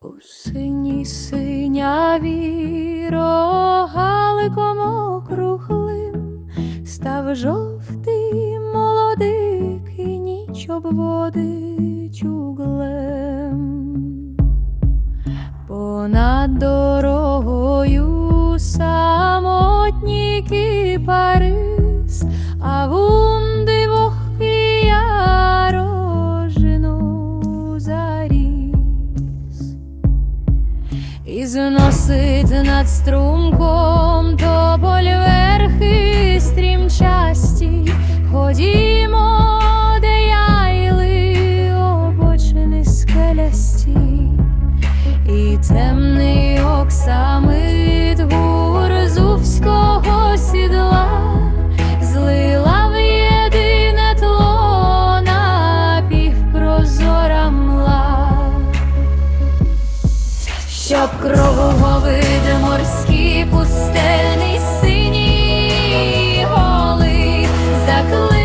У синій синяві рогаликом округлим став жовтий молодик і ніч обводить углем понад дорогою. І зносить над струмком тополь верхи стрімчасті. Ходімо, де яйли обочини скелясті, і темний щоб кругом види морські пустельний синій голи заклик.